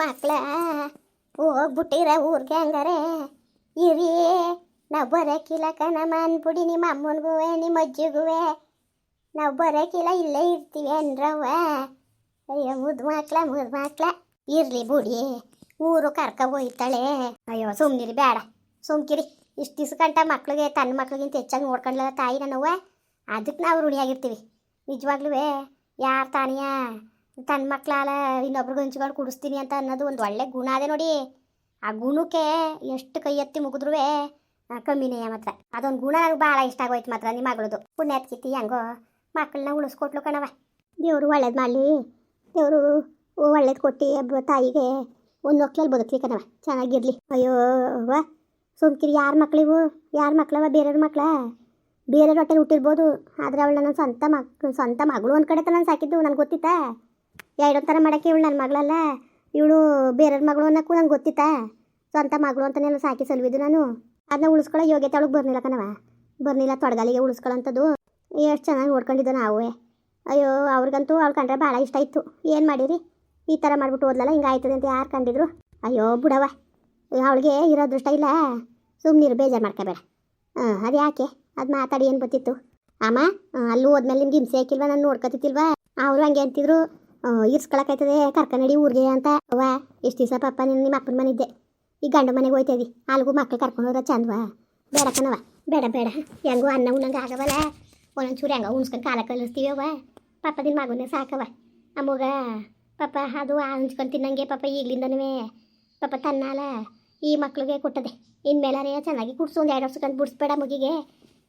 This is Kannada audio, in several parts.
ಮಕ್ಕಳ ಹೋಗ್ಬಿಟ್ಟಿರ ಊರಿಗೆ ಹಂಗಾರೆ. ಇರಿ, ನಾವು ಬರೋಕ್ಕಿಲ್ಲ ನಮ್ಮ ಅನ್ಬಿಡಿ ನಿಮ್ಮ ಅಮ್ಮನಿಗೂ ನಿಮ್ಮ ಅಜ್ಜಿಗೂ ನಾವು ಬರೋಕ್ಕಿಲ್ಲ ಇಲ್ಲೇ ಇರ್ತೀವಿ ಅಂದ್ರವ ಅಯ್ಯೋ ಮುದ್ದು ಮಕ್ಳ ಮುದ್ದು ಮಕ್ಳ. ಇರಲಿ ಬುಡಿ, ಊರು ಹೋಯ್ತಾಳೆ. ಅಯ್ಯೋ, ಸುಮ್ನಿರಿ ಬೇಡ ಸುಮ್ಕಿರಿ. ಇಷ್ಟು ದಿವ್ಸ ಗಂಟ ಮಕ್ಳಿಗೆ ತನ್ನ ಮಕ್ಳಿಗಿಂತ ಹೆಚ್ಚಾಗಿ ನೋಡ್ಕೊಂಡ್ಲ ತಾಯಿ ನನ್ನವ್ವ. ಅದಕ್ಕೆ ನಾವು ಋಣಿಯಾಗಿರ್ತೀವಿ ನಿಜವಾಗ್ಲೂ ಯಾರು ತಾನಿಯ? ತನ್ನ ಮಕ್ಕಳಲ್ಲ ಇನ್ನೊಬ್ರಿಗೆ ಹಂಚ್ಕೊಂಡು ಕುಡಿಸ್ತೀನಿ ಅಂತ ಅನ್ನೋದು ಒಂದು ಒಳ್ಳೆ ಗುಣ ಅದೇ ನೋಡಿ. ಆ ಗುಣಕ್ಕೆ ಎಷ್ಟು ಕೈ ಎತ್ತಿ ಮುಗಿದ್ರು ಕಮ್ಮಿನೇ ಮಾತ್ರ. ಅದೊಂದು ಗುಣ ನನಗೆ ಭಾಳ ಇಷ್ಟ ಆಗೋಯ್ತು ಮಾತ್ರ ನಿಮ್ಮ ಮಗಳದು. ಪುಣ್ಯ ಪುಣ್ಯಾತ್ಕಿತಿ ಹೆಂಗೋ ಮಕ್ಕಳನ್ನ ಉಳಿಸ್ಕೊಟ್ಲು ಕಣವ ದೇವರು ಒಳ್ಳೇದು ಮಾಡಲಿ. ದೇವರು ಒಳ್ಳೇದು ಕೊಟ್ಟು ತಾಯಿಗೆ ಒಂದು ಮಕ್ಳಲ್ಲಿ ಬದುಕಲಿ ಕಣವ ಚೆನ್ನಾಗಿರಲಿ. ಅಯ್ಯೋ ವಾ ಸುಮ್ಕಿರಿ ಯಾರ ಮಕ್ಳಿವು? ಯಾರ ಮಕ್ಳವ ಬೇರೆಯವ್ರ ಮಕ್ಕಳ ಬೇರೆಯವ್ರ ಹೊಟ್ಟೆಲಿ ಹುಟ್ಟಿರ್ಬೋದು. ಆದರೆ ಅವಳು ನನ್ನ ಸ್ವಂತ ಮಕ್, ಸ್ವಂತ ಮಗಳು ಒಂದು ಕಡೆ ನಾನು ಸಾಕಿದ್ದು ನನಗೆ ಗೊತ್ತಿತ್ತಾ? ಎರಡು ಥರ ಮಾಡೋಕ್ಕೆ ಇವಳು ನನ್ನ ಮಗಳಲ್ಲ? ಇವಳು ಬೇರೆಯವ್ರ ಮಗಳು ಅನ್ನೋಕ್ಕೂ ನಂಗೆ ಗೊತ್ತಿತ್ತಾ? ಸ್ವಂತ ಮಗಳು ಅಂತಲೇ ಸಾಕಿ ಸಲ್ವಿದ್ದು ನಾನು? ಅದನ್ನ ಉಳಿಸ್ಕೊಳ್ಳೋ ಯೋಗ್ಯತೆ ಅವಳಿಗೆ ಬರ್ನಿಲ್ಲ ಕಣವ ಬರ್ನಿಲ್ಲ ತೊಡಗಾಲಿಗೆ ಉಳಿಸ್ಕೊಳ್ಳೋಂಥದ್ದು ಎಷ್ಟು ಚೆನ್ನಾಗಿ ಓಡ್ಕೊಂಡಿದ್ದ ನಾವು. ಅಯ್ಯೋ, ಅವ್ರಿಗಂತೂ ಅವ್ಳು ಕಂಡ್ರೆ ಭಾಳ ಇಷ್ಟ ಇತ್ತು. ಏನು ಮಾಡಿರಿ? ಈ ಥರ ಮಾಡಿಬಿಟ್ಟು ಓದ್ಲಲ್ಲ ಹಿಂಗೆ ಆಯ್ತದೆ ಅಂತ ಯಾರು ಕಂಡಿದ್ರು? ಅಯ್ಯೋ ಬಿಡವ ಅವಳಿಗೆ ಇರೋ ದೃಷ್ಟ ಇಲ್ಲ. ಸುಮ್ಮನಿರು ಬೇಜಾರು ಮಾಡ್ಕೋಬೇಡ. ಹಾಂ ಅದು ಯಾಕೆ? ಅದು ಮಾತಾಡಿ ಏನು ಗೊತ್ತಿತ್ತು. ಅಮ್ಮ, ಅಲ್ಲಿ ಹೋದ್ಮೇಲೆ ನಿಮ್ಗೆ ಹಿಂಸೆ ಹಾಕಿಲ್ವಾ? ನಾನು ನೋಡ್ಕೊತಿತ್ತಿಲ್ವಾ ಅವರು ಹಂಗೆ ಅಂತಿದ್ರು. ಇರ್ಸ್ಕೊಳಕೈತದೆ ಕರ್ಕನಡಿ ಊರಿಗೆ ಅಂತ ಅವ್ವ. ಎಷ್ಟು ದಿವಸ ಪಾಪ ನಿನ್ನ ನಿಮ್ಮ ಅಪ್ಪನ ಮನೆ ಇದ್ದೆ ಈ ಗಂಡ ಮನೆಗೆ ಹೋಯ್ತದಿ. ಅಲ್ಗೂ ಮಕ್ಳು ಕರ್ಕೊಂಡು ಹೋದ್ರೆ ಚಂದವಾ. ಬೇಡ ಬೇಡ ಬೇಡ. ಹೆಂಗೋ ಅನ್ನ ಉಣ್ಣಂಗೆ ಆಗವಲ್ಲ. ಒಂದೊಂಚೂರು ಹೆಂಗೋ ಉಣ್ಸ್ಕೊಂಡು ಕಾಲ ಕಲಿಸ್ತೀವಿ ಅವ್ವ. ಪಾಪ ನಿನ್ನ ಮಗನೇ ಸಾಕವ ಅಮ್ಮಗ ಪಾಪ ಅದು ಹಂಚ್ಕೊಂಡು ತಿನ್ನಂಗೆ ಪಾಪ ಈಗ್ಲಿಂದನೂ ಪಾಪ ತನ್ನಾಲ ಈ ಮಕ್ಳಿಗೆ ಕೊಟ್ಟದೆ. ಇನ್ಮೇಲಾರೆ ಚೆನ್ನಾಗಿ ಕುಡ್ಸು. ಒಂದು ಎರಡು ವರ್ಷಕ್ಕಂತ ಬಿಡಿಸ್ಬೇಡ ಮಗಿಗೆ.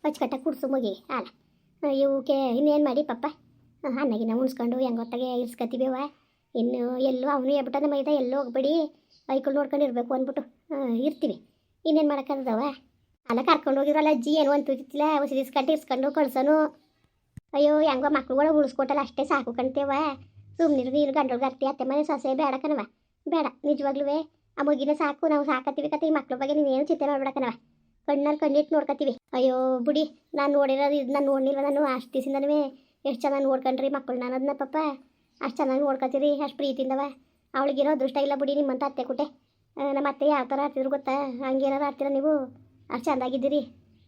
ಅಚ್ಚುಕಟ್ಟ ಕುಡ್ಸು ಮಗಿ ಅಲ್ಲ ಇವಕ್ಕೆ ಇನ್ನೇನು ಮಾಡಿ ಪಾಪ? ಅನ್ನಗಿನ ಉಣ್ಸ್ಕೊಂಡು ಹೆಂಗೊತ್ತಾಗೆ ಇರ್ಸ್ಕೊತೀವಿವ ಇನ್ನು ಎಲ್ಲೋ ಅವನು ನಮ್ಮ ಮೈದ ಎಲ್ಲೋ ಹೋಗ್ಬೇಡಿ. ಐಕೊಂಡು ನೋಡ್ಕೊಂಡು ಇರಬೇಕು ಅಂದ್ಬಿಟ್ಟು ಇರ್ತೀವಿ. ಇನ್ನೇನು ಮಾಡೋಕ್ಕದವ ಅಲ್ಲ ಕರ್ಕೊಂಡು ಹೋಗಿದ್ರಲ್ಲ ಅಜ್ಜಿ, ಏನು ಅಂತಿಲ್ಲ ಹೊಸ ಇಸ್ಕೊಂಡು ಇಸ್ಕೊಂಡು ಕಳ್ಸೋನು. ಅಯ್ಯೋ, ಹೆಂಗೋ ಮಕ್ಳುಗಳು ಉಳಿಸ್ಕೊಟ್ಟಲ್ಲ, ಅಷ್ಟೇ ಸಾಕು ಕಣ್ತೇವ ಸುಮ್ಮನಿರು ನೀರು ಗಂಡಳು ಗರ್ತಿ ಅತ್ತೆ ಮನೆ ಸೊಸೆ ಬೇಡ ಕಣವ ಬೇಡ ನಿಜವಾಗ್ಲೂ ಆ ಮಗಿನ ಸಾಕು, ನಾವು ಸಾಕತ್ತೀವಿ ಕತೆ. ಈ ಮಕ್ಳ ಬಗ್ಗೆ ನೀನೇನು ಚಿಂತೆ ಮಾಡ್ಬೇಡಕನವ ಕಣ್ಣಲ್ಲಿ ಕಣ್ಣಿಟ್ಟು ನೋಡ್ಕೊತೀವಿ ಅಯ್ಯೋ, ಬಿಡಿ. ನಾನು ನೋಡಿರೋದು ಇದು, ನಾನು ನೋಡಿಲ್ವ ನಾನು? ಅಷ್ಟು ದಿವಸದಿಂದನೂ ಎಷ್ಟು ಚೆನ್ನಾಗಿ ನೋಡ್ಕೊಂಡ್ರಿ ಮಕ್ಕಳು ನಾನು ಅದನ್ನ ಪಾಪ ಅಷ್ಟು ಚೆನ್ನಾಗಿ ನೋಡ್ಕೊತೀರಿ, ಅಷ್ಟು ಪ್ರೀತಿಯಿಂದವ. ಅವಳಿಗಿರೋ ಅದೃಷ್ಟ ಇಲ್ಲ ಬಿಡಿ ನಿಮ್ಮಂತ ಅತ್ತೆ ಕುಟೆ. ನಮ್ಮ ಅತ್ತೆ ಯಾವ ಥರ ಆಡ್ತಿದ್ರು ಗೊತ್ತಾ? ಹಂಗೇನಾರು ಆಡ್ತೀರ ನೀವು? ಅಷ್ಟು ಚೆಂದಾಗಿದ್ದೀರಿ.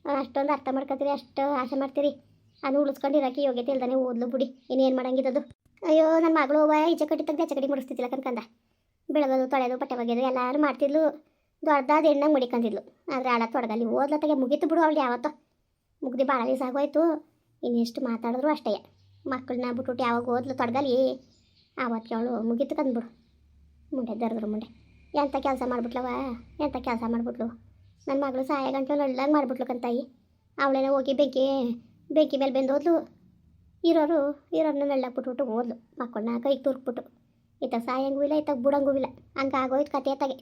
ಅಷ್ಟೊಂದು ಅರ್ಥ ಮಾಡ್ಕೊತೀರಿ, ಅಷ್ಟು ಆಸೆ ಮಾಡ್ತೀರಿ. ಅದು ಉಳಿಸ್ಕೊಂಡಿರೋಕೆ ಯೋಗ್ಯತೆ ಇಲ್ದಾನೆ ಓದ್ಲು ಬಿಡಿ. ಇನ್ನೇನು ಮಾಡಂಗಿದ್ದದು ಅಯ್ಯೋ ನನ್ನ ಮಗಳು ಈಚೆ ಕಟ್ಟಿ ತೆಗ್ದು ಕಟ್ಟಿ ಮುಡಿಸ್ತಿದ್ದಿಲ್ಲ ಕನ್ಕಂದ. ಬೆಳಗೋದು ತೊಳೆದು ಬಟ್ಟೆ ಒಗೆದು ಎಲ್ಲರೂ ಮಾಡ್ತಿದ್ಲು. ದೊಡ್ಡದಾದ ಎಣ್ಣಂಗೆ ಮುಡಿಕೊಂಡಿದ್ಲು ಆದರೆ ಆಳ ತೊಡಗಲ್ಲಿ. ಓದ್ಲತ್ತಾಗೆ ಮುಗಿತು ಬಿಡು ಅವಳು ಯಾವತ್ತೋ. ಮುಗ್ದು ಭಾಳ ದಿವಸ ಆಗೋಯ್ತು. ಇನ್ನೆಷ್ಟು ಮಾತಾಡಿದ್ರು ಅಷ್ಟೇ. ಮಕ್ಕಳನ್ನ ಬಿಟ್ಬಿಟ್ಟು ಯಾವಾಗ ಓದ್ಲು ತೊಡಗಲಿ ಆವತ್ತು ಅವಳು ಮುಗೀತು ಕಂದ್ಬಿಡು ಮುಂಡೆ ದರ್ದ್ರು ಮುಂಡೆ. ಎಂಥ ಕೆಲಸ ಮಾಡಿಬಿಟ್ಲವ? ಎಂಥ ಕೆಲಸ ಮಾಡಿಬಿಟ್ಲು? ನನ್ನ ಮಗಳು ಸಹಾಯ ಗಂಟಲು ಒಳ್ಳೆ ಮಾಡಿಬಿಟ್ಲು ಕಂತಾಯಿ. ಅವಳೇನ ಹೋಗಿ ಬೆಂಕಿ ಬೆಂಕಿ ಮೇಲೆ ಬೆಂದು ಹೋದ್ಲು ಇರೋರು ಇರೋರನ್ನ ನೆಳ್ಳಾಕ್ ಬಿಟ್ಬಿಟ್ಟು ಓದ್ಲು. ಮಕ್ಕಳನ್ನ ಕೈ ತುರ್ಕ್ಬಿಟ್ಟು. ಈತ ಸಾಯಂಗೂ ಇಲ್ಲ, ಈತ ಬಿಡಂಗೂ ಇಲ್ಲ. ಹಂಗೆ ಆಗೋಯ್ತು ಕತೆ ತಗೆ.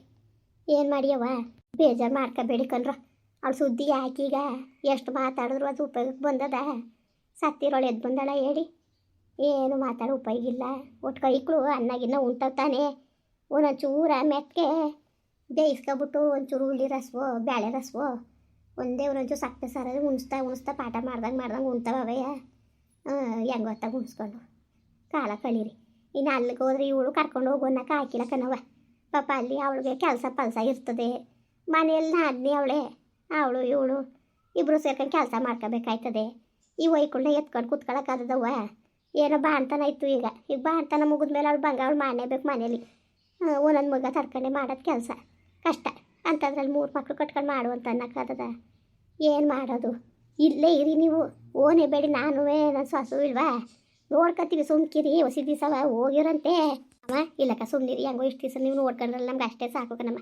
ಏನು ಮಾಡಿಯವ ಬೇಜಾರು ಮಾಡ್ಕೋಬೇಡಿ ಕಣ್ರ. ಅವಳು ಸುದ್ದಿ ಹಾಕೀಗ ಎಷ್ಟು ಮಾತಾಡಿದ್ರು ಅದು ಉಪಯೋಗಕ್ಕೆ ಬಂದದ? ಸತ್ತಿರೋಳು ಎದ್ದು ಬಂದಾಳ ಹೇಳಿ. ಏನು ಮಾತಾಡೋ ಉಪಯೋಗಿಲ್ಲ ಒಟ್ಟು ಕೈಗಳು ಅನ್ನಗಿನ್ನ ಉಂಟಾನೆ ಒಂದೊಂಚೂರ ಮೆತ್ತಗೆ ಬೇಯಿಸ್ಕೊಬಿಟ್ಟು ಒಂಚೂರು ಹುಳಿ ರಸವೋ ಬೇಳೆ ರಸವೋ, ಒಂದೇ ಒಂದೊಂಚೂರು ಸಕ್ಕರೆ ಸಾರ ಉಣಿಸ್ತಾ ಉಣಿಸ್ತಾ ಪಾಠ ಮಾಡ್ದಂಗೆ ಮಾಡ್ದಂಗೆ ಉಣ್ತಾವಯ್ಯ ಹೆಂಗೆ ಹೊತ್ತಾಗ ಉಣಿಸ್ಕೊಂಡು. ಕಾಲ ಕಳೀರಿ. ಇನ್ನು ಅಲ್ಲಿಗೆ ಹೋದ್ರೆ ಇವಳು ಕರ್ಕೊಂಡು ಹೋಗೋನಕ್ಕೆ ಹಾಕಿಲ್ಲ ಕಣವ ಪಾಪ ಅಲ್ಲಿ ಅವಳಿಗೆ ಕೆಲಸ ಪಲ್ಸ ಇರ್ತದೆ. ಮನೆಯಲ್ಲಿ ನಾದ್ನಿ ಅವಳೆ. ಅವಳು ಇವಳು ಇಬ್ಬರು ಸೇರ್ಕೊಂಡು ಕೆಲಸ ಮಾಡ್ಕೋಬೇಕಾಯ್ತದೆ. ಈ ಒಯ್ಕೊಂಡೆ ಎತ್ಕೊಂಡು ಕುತ್ಕೊಳಕ್ಕಾದದವ್ವ ಏನೋ ಬಾಣ್ತನ ಇತ್ತು ಈಗ. ಈಗ ಬಾಣ್ತನ ಮುಗಿದ್ಮೇಲೆ ಅವ್ಳು ಬಂಗ, ಅವ್ಳು ಮಾಡಲೇಬೇಕು ಮನೇಲಿ. ಒಂದೊಂದು ಮಗ ತರ್ಕೊಂಡೆ ಮಾಡೋದು ಕೆಲಸ. ಕಷ್ಟ. ಅಂಥದ್ರಲ್ಲಿ ಮೂರು ಮಕ್ಳು ಕಟ್ಕೊಂಡು ಮಾಡು ಅಂತ ಏನು ಮಾಡೋದು? ಇಲ್ಲೇ ಇರಿ ನೀವು. ಓನೇ ಬೇಡಿ ನಾನು ನನ್ನ ಸೊಸು ಇಲ್ವಾ? ನೋಡ್ಕೊತೀವಿ ಸುಮ್ಕಿರಿ ಹೊಸ ದಿವಸ ಹೋಗಿರಂತೆ. ಅಮ್ಮ ಇಲ್ಲಕ್ಕ ಸುಮ್ಮನಿರಿ ಹೆಂಗೋ ಇಷ್ಟು ದಿವಸ ನೀವು ನೋಡ್ಕೊಂಡ್ರಲ್ಲ, ನಮ್ಗೆ ಅಷ್ಟೇ ಸಾಕು ನಮ್ಮ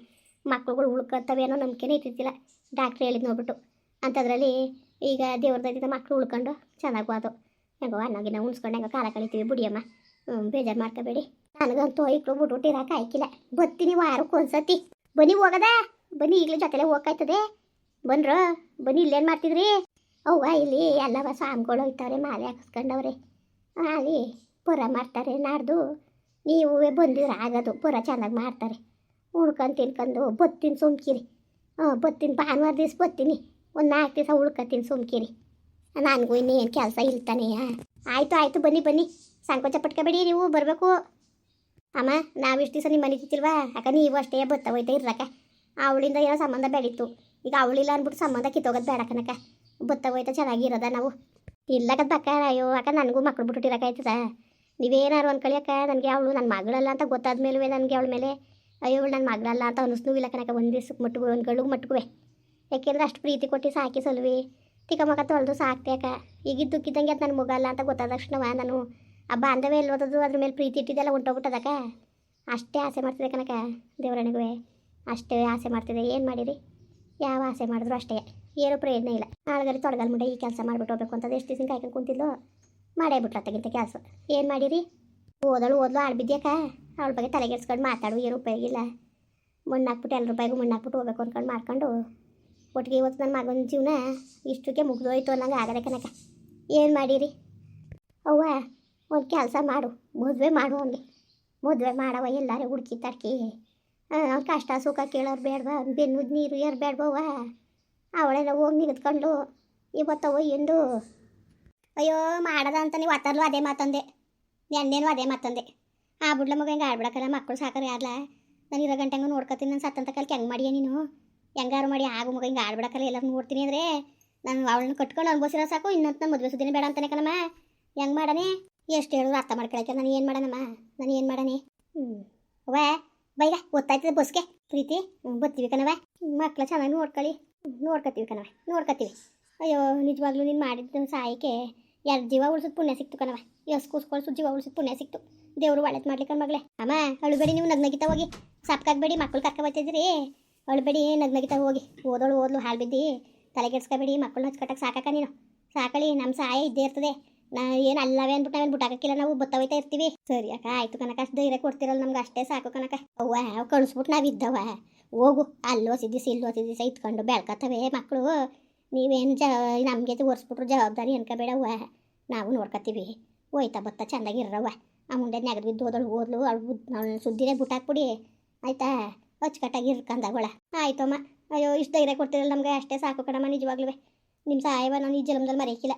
ಮಕ್ಳುಗಳು ಉಳ್ಕೊತವೇನೋ ನಂಬಿಕೆನೇ ಇರ್ತಿದ್ದಿಲ್ಲ ಡಾಕ್ಟ್ರ್ ಹೇಳಿದ್ ನೋಡ್ಬಿಟ್ಟು. ಅಂಥದ್ರಲ್ಲಿ ಈಗ ದೇವ್ರ ಮಕ್ಕಳು ಉಳ್ಕೊಂಡು ಚೆನ್ನಾಗಿ ಹೋದು ಹೆಂಗೋ ಅನ್ನೋಗಿನ ಉಣ್ಸ್ಕೊಂಡು ಹೆಂಗೋ ಕಾಲ ಕಳಿತೀವಿ ಬುಡಿಯಮ್ಮ. ಹ್ಞೂ ಬೇಜಾರು ಮಾಡ್ಕೋಬೇಡಿ ನನಗಂತೂ ಐಕ್ಳು ಬಿಟ್ಬಿಟ್ಟು ಇರಕ್ಕೆ ಆಯ್ಕಿಲ್ಲ. ಬತ್ತೀನಿ ವಾರಕ್ಕೆ ಒಂದ್ಸತಿ. ಬನ್ನಿ ಹೋಗದ? ಬನ್ನಿ ಈಗಲೇ ಜೊತೆಲೆ ಹೋಗ್ತದೆ ಬನ್ರ, ಬನ್ನಿ ಇಲ್ಲೇನು ಮಾಡ್ತಿದ್ರಿ? ಅವ್ವ ಇಲ್ಲಿ ಎಲ್ಲವ ಸಾಮ್ಗಳು ಹೋಯ್ತವ್ರೆ ಮಾಲೆ ಹಾಕಿಸ್ಕೊಂಡವ್ರೆ. ಅಲ್ಲಿ ಪುರ ಮಾಡ್ತಾರೆ, ನಾಡ್ದು ನೀವು ಬಂದಿದ್ರೆ ಆಗೋದು, ಪುರ ಚೆನ್ನಾಗಿ ಮಾಡ್ತಾರೆ. ಉಣ್ಕೊಂಡು ತಿನ್ಕೊಂಡು ಬತ್ತೀನಿ ಸುಮ್ಕಿರಿ. ಹಾಂ ಬತ್ತೀನಿ ಭಾನುವಾರ ದಿವ್ಸ ಬತ್ತೀನಿ. ಒಂದು ನಾಲ್ಕು ದಿವಸ ಉಳ್ಕತ್ತೀನಿ ಸುಮ್ಕಿರಿ. ನನಗೂ ಇನ್ನೇನು ಕೆಲಸ ಇಲ್ತಾನೆಯಾ ಆಯಿತು ಆಯಿತು, ಬನ್ನಿ ಬನ್ನಿ. ಸಂಕೋಚ ಪಟ್ಕೋಬೇಡಿ, ನೀವು ಬರಬೇಕು. ಅಮ್ಮ, ನಾವು ಇಷ್ಟು ದಿವಸ ನಿಮ್ಮ ಮನೆ ತಿತ್ತಿಲ್ವಾ ಯಾಕ ನೀವು ಅಷ್ಟೇ ಬರ್ತಾ ಹೋಯ್ತಾ ಇರ್ರಕ್ಕ ಅವಳಿಂದ ಏನೋ ಸಂಬಂಧ ಬೆಳೀತು ಈಗ ಅವಳಿಲ್ಲ ಅಂದ್ಬಿಟ್ಟು ಸಂಬಂಧ ಕಿತ್ತೋಗೋದು ಬೇಡ ಕನಕ ಬತ್ತ ಹೋಯ್ತಾ ಚೆನ್ನಾಗಿರೋದ ನಾವು. ಇಲ್ಲಕದ ಬಕ್ಕ ಅಯ್ಯೋ, ಅಕ್ಕ, ನನಗೂ ಮಕ್ಳು ಬಿಟ್ಟುಟ್ಟಿರಕಾಯ್ತದ ನೀವೇನಾರು ಅನ್ಕೊಳ್ಳಿ ಅಕ್ಕ, ನನಗೆ ಅವಳು ನನ್ನ ಮಗಳಲ್ಲ ಅಂತ ಗೊತ್ತಾದ ಮೇಲೂ ನನಗೆ ಅವಳ ಮೇಲೆ. ಅಯ್ಯೋ ನನ್ನ ಮಗಳಲ್ಲ ಅಂತ ಅನ್ನಿಸ್ನೂ ಇಲ್ಲ ಕನಕ ಒಂದು ದಿವ್ಸಕ್ಕೆ ಮಟ್ಟಿಗೂ ಒಂದು ಗಳಿಗೆ ಮಟ್ಗುವೆ ಯಾಕೆಂದ್ರೆ ಅಷ್ಟು ಪ್ರೀತಿ ಕೊಟ್ಟು ಸಾಕಿ ಸಲ್ವಿ. ತಿಕ್ಕ ಮಗ ತೊಳೆದು ಸಾಕ್ತೆ ಅಕ್ಕ ಈಗ ದುಃಖಿದಂಗೆ ಅದು ನನ್ನ ಮಗ ಅಲ್ಲ ಅಂತ ಗೊತ್ತಾದ ತಕ್ಷಣವ ನಾನು. ಆ ಬಾಂಧವ್ಯ ಎಲ್ಲಿ ಅದ್ರ ಮೇಲೆ ಪ್ರೀತಿ ಇಟ್ಟಿದ್ದೆಲ್ಲ ಹೊಂಟೋಗ್ಬಿಟ್ಟದಕ್ಕ ಅಷ್ಟೇ ಆಸೆ ಮಾಡ್ತಿದೆ ಕನಕ ದೇವರನಿಗೂ. ಅಷ್ಟೇ ಆಸೆ ಮಾಡ್ತಿದೆ ಏನು ಮಾಡಿರಿ? ಯಾವ ಆಸೆ ಮಾಡಿದ್ರು ಅಷ್ಟೇ. ಏನು ಪ್ರಯೋಜನ ಇಲ್ಲ. ಆಳ್ಗರಿ ತೊಡಗಲ್ ಮುಂಡೆ ಈ ಕೆಲಸ ಮಾಡಿಬಿಟ್ಟು ಹೋಗ್ಬೇಕು ಅಂತ ಎಷ್ಟು ದಿವಸ ಕಾಯ್ಕೊಂಡು ಕುಂತಿದ್ಲು? ಮಾಡೇ ಬಿಟ್ಲತ್ತಗಿಂತ ಕೆಲಸ. ಏನು ಮಾಡಿರಿ? ಓದಳು ಓದ್ಲು ಆಡ್ಬಿದ್ಯಾಕ ಅವಳ ಬಗ್ಗೆ ತಲೆಗೆಡ್ಸ್ಕೊಂಡು ಮಾತಾಡು, ಏನು ಉಪಯೋಗ ಇಲ್ಲ. ಮಣ್ಣಾಕ್ಬಿಟ್ಟು ಎಲ್ಲರ ರೂಪಾಯಿಗೂ ಮಣ್ಣಾಕ್ಬಿಟ್ಟು ಹೋಗ್ಬೇಕು ಅಂದ್ಕೊಂಡು ಮಾಡ್ಕೊಂಡು. ಒಟ್ಟಿಗೆ ಇವತ್ತು ನನ್ನ ಮಗನ ಜೀವನ ಇಷ್ಟಕ್ಕೆ ಮುಗಿದೋಯ್ತು ಅನ್ನಂಗೆ ಆಗದೆ ಕನಕ ಏನು ಮಾಡೀರಿ? ಅವ್ವ, ಒಂದು ಕೆಲಸ ಮಾಡು, ಮದುವೆ ಮಾಡು ಅವನಿಗೆ. ಮದುವೆ ಮಾಡವ, ಎಲ್ಲರೂ ಹುಡುಕಿ ತಡ್ಕಿ ಅವ್ನು ಕಷ್ಟ ಸುಖ ಕೇಳೋರು ಬೇಡವಾ ಬೆನ್ನುದ ಬೆನ್ನು ನೀರು ಬೇಡ ಬೇಡವವ ಅವಳೆಲ್ಲ ಹೋಗಿ ನಿಗದ್ಕೊಂಡು ಇವತ್ತವ ಎಂದು ಅಯ್ಯೋ, ಮಾಡದ ಅಂತ ನೀವು ಅತ್ತರ್ಲು ಅದೇ ಮಾತಂದೆ. ನೆನ್ನೇನು ಅದೇ ಮಾತಂದೆ. ಆ ಬುಡ್ಲ ಮಗ ಹೆಂಗೆ ಆಡ್ಬಿಡಕಲ್ಲ ಮಕ್ಕಳು ಸಾಕಾರ ಯಾರಲ್ಲ ನಾನು ಇರೋ ಗಂಟೆ ಹಂಗೆ ನೋಡ್ಕೊತೀನಿ, ನಾನು ಸತ್ತಂತ ಕಾಲಕ್ಕೆ ಹೆಂಗೆ ಮಾಡಿಯ ನೀನು? ಹೆಂಗಾರು ಮಾಡಿ ಆಗು ಮಗ, ಹಿಂಗೆ ಆಡ್ಬಿಡಕ್ಕಲ್ಲ ಎಲ್ಲ ನೋಡ್ತೀನಿ ಅಂದರೆ. ನಾನು ಅವಳನ್ನ ಕಟ್ಕೊಂಡು ಅನ್ಭವಿಸಿರೋ ಸಾಕು ಇನ್ನೊಂದು ನಾನು ಮದುವೆ ಸುದ್ದಿನೇ ಬೇಡ ಅಂತಾನೆ ಕಣಮ್ಮ. ಹೆಂಗೆ ಮಾಡನೆ ಎಷ್ಟು ಹೇಳಿದ್ರು ಅರ್ಥ ಮಾಡ್ಕೊಳಕ್ಕೆ, ನಾನು ಏನು ಮಾಡೋಣಮ್ಮ? ನಾನು ಏನು ಮಾಡನೆ ಹ್ಞೂ ವಾ ಬೈಗ ಗೊತ್ತಾಯ್ತದೆ ಬಸ್ಗೆ. ಪ್ರೀತಿ ಬರ್ತೀವಿ ಕಣವ ಮಕ್ಳು ಚೆನ್ನಾಗಿ ನೋಡ್ಕೊಳ್ಳಿ. ನೋಡ್ಕೊತೀವಿ ಕಣವ ನೋಡ್ಕೊತೀವಿ ಅಯ್ಯೋ, ನಿಜವಾಗ್ಲೂ ನೀನು ಮಾಡಿದ ಸಹಾಯಕ್ಕೆ ಎರಡು ಜೀವ ಉಳಿಸಿದ ಪುಣ್ಯ ಸಿಕ್ತು ಕಣವ ಎಸ್ ಕೂಸ್ಕೊಳ್ಸು ಜೀವ ಉಳಿಸಿದ ಪುಣ್ಯ ಸಿಕ್ತು. ದೇವರು ಒಳ್ಳೇದು ಮಾಡ್ಲಿಕ್ಕೆ ಮಗಳೇ. ಅಮ್ಮ, ಅಳುಬೇಡಿ, ನೀವು ನಗ್ನಗಿತ ಹೋಗಿ. ಸಾಪ್ಕಾಗಬೇಡಿ ಮಕ್ಕಳು ಕರ್ಕ ಬರ್ತಿದ್ದೀರಿ. ಅಳುಬೇಡಿ ನಗ್ನಗಿತ ಹೋಗಿ. ಓದೋಳು ಓದ್ಲು ಬಿದ್ದಿ. ತಲೆ ಕೆಡ್ಸ್ಕೊಬೇಡಿ, ಮಕ್ಕಳನ್ನ ಹಚ್ಕಟ್ಟಕ್ಕೆ ಸಾಕಕ್ಕ ನೀನು. ಸಾಕಳಿ ನಮ್ಮ ಸಹಾಯ ಇದ್ದೇ ಇರ್ತದೆ. ನಾ ಏನು ಅಲ್ಲವೇ ಅಂದ್ಬಿಟ್ಟು ನಾವೇನು ಬಿಟ್ಟಾಕಿಲ್ಲ ನಾವು ಬತ್ತವೈತಾ ಇರ್ತೀವಿ. ಸರಿ ಅಕ್ಕ, ಆಯ್ತು ಕನಕ ಅಷ್ಟು ಧೈರ್ಯ ಕೊಡ್ತಿರಲ್ಲ ನಮ್ಗೆ, ಅಷ್ಟೇ ಸಾಕು ಕನಕ ಅವ್ವ, ಅವ್ ಕಳಿಸ್ಬಿಟ್ಟು ನಾವು ಇದ್ದವ. ಹೋಗು, ಅಲ್ಲೋ ಸಿದ್ದಿಸ ಇಲ್ಲೋ ಸಿದ್ದಿಸ ಇತ್ಕೊಂಡು ಬೆಳ್ಕತ್ತವೆ ಮಕ್ಕಳು ನೀವೇನು ಜ, ನಮಗೆ ಒರೆಸ್ಬಿಟ್ರು ಜವಾಬ್ದಾರಿ ಅನ್ಕೋಬೇಡವ್ವ ನಾವು ನೋಡ್ಕೊತೀವಿ ಹೋಯ್ತಾ ಬತ್ತ ಚೆಂದಾಗಿರವ್ವ ಆ ಮುಂಡೆ ನೆಗದು ಬಿದ್ದು ಹೋದಳು ಓದ್ಲು, ಅವಳು ಸುದ್ದಿನೇ ಬಿಟ್ಟಾಕ್ಬಿಡಿ ಆಯ್ತಾ? ಅಚ್ಚುಕಟ್ಟಾಗಿ ಇರ್ಕಂದವಳ ಆಯ್ತಮ್ಮ ಅಯ್ಯೋ, ಇಷ್ಟು ಧೈರ್ಯ ಕೊಡ್ತಿರಲ್ಲ ನಮಗೆ? ಅಷ್ಟೇ ಸಾಕು ಕಣಮ್ಮ ನಿಜವಾಗ್ಲೂ ನಿಮ್ಮ ಸಹಾಯವ ನಾನು ಈ ಜನ್ಮದಲ್ಲಿ ಮರೆಯಕ್ಕಿಲ್ಲ.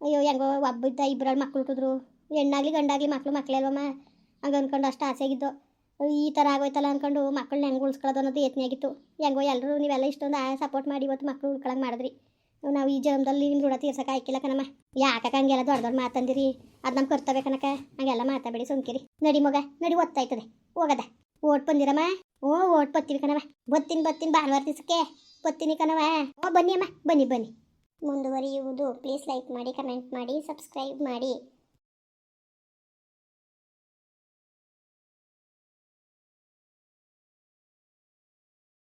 ಅಯ್ಯೋ, ಹೆಂಗೋ ಒಬ್ಬ ಇದ್ದ ಇಬ್ಬರಲ್ಲಿ ಮಕ್ಳು ಹುಟ್ಟಿದ್ರು ಹೆಣ್ಣಾಗ್ಲಿ ಗಂಡಾಗ್ಲಿ ಮಕ್ಕಳು ಮಕ್ಕಳೇ ಅಲ್ವಮ್ಮ? ಹಂಗೆ ಅನ್ಕೊಂಡು ಅಷ್ಟು ಆಸೆ ಆಗಿದ್ದು. ಈ ಥರ ಆಗೋಯ್ತಲ್ಲ ಅನ್ಕೊಂಡು ಮಕ್ಕಳನ್ನ ಹೆಂಗೆ ಉಳಿಸ್ಕೊಳ್ಳೋದು ಅನ್ನೋದು ಯತ್ನ ಆಗಿತ್ತು. ಹೆಂಗೋ ಎಲ್ಲರೂ ನೀವೆಲ್ಲ ಇಷ್ಟೊಂದು ಸಪೋರ್ಟ್ ಮಾಡಿ ಇವತ್ತು ಮಕ್ಕಳು ಉಳ್ಕೊಳಂಗೆ ಮಾಡಿದ್ರಿ. ನಾವು ಈ ಜನ್ಮದಲ್ಲಿ ನಿಮ್ಮ ಋಣ ತೀರ್ಸಕ್ಕೆ ಆಯ್ಕಿಲ್ಲ ಕಣಮ್ಮ. ಯಾಕಕ್ಕ ಹಂಗೆಲ್ಲ ದೊಡ್ಡ ದೊಡ್ಡ ಮಾತಂದಿರಿ ಅದು ನಮ್ಮ ಕರ್ತವ್ಯ ಕನಕ ಹಂಗೆಲ್ಲ ಮಾತಾಬೇಡಿ ಸುಮ್ಕಿರಿ. ನಡಿ ಮಗ, ನಡಿ, ಒತ್ತಾಯ್ತದೆ. ಹೋಗದ. ಓಟ್ ಬಂದಿರಮ್ಮ. ಓ ಓಟ್ ಬತ್ತೀವಿ ಕಣವ ಬತ್ತೀನಿ ಬತ್ತೀನಿ ಭಾನುವಾರ ದಿವಸಕ್ಕೆ ಬತ್ತೀನಿ ಕಣವ ಓ, ಬನ್ನಿ ಅಮ್ಮ. ಬನ್ನಿ ಬನ್ನಿ. ಮುಂದುವರಿಯುವುದು. ಪ್ಲೀಸ್ ಲೈಕ್ ಮಾಡಿ ಕಮೆಂಟ್ ಮಾಡಿ ಸಬ್ಸ್ಕ್ರೈಬ್ ಮಾಡಿ.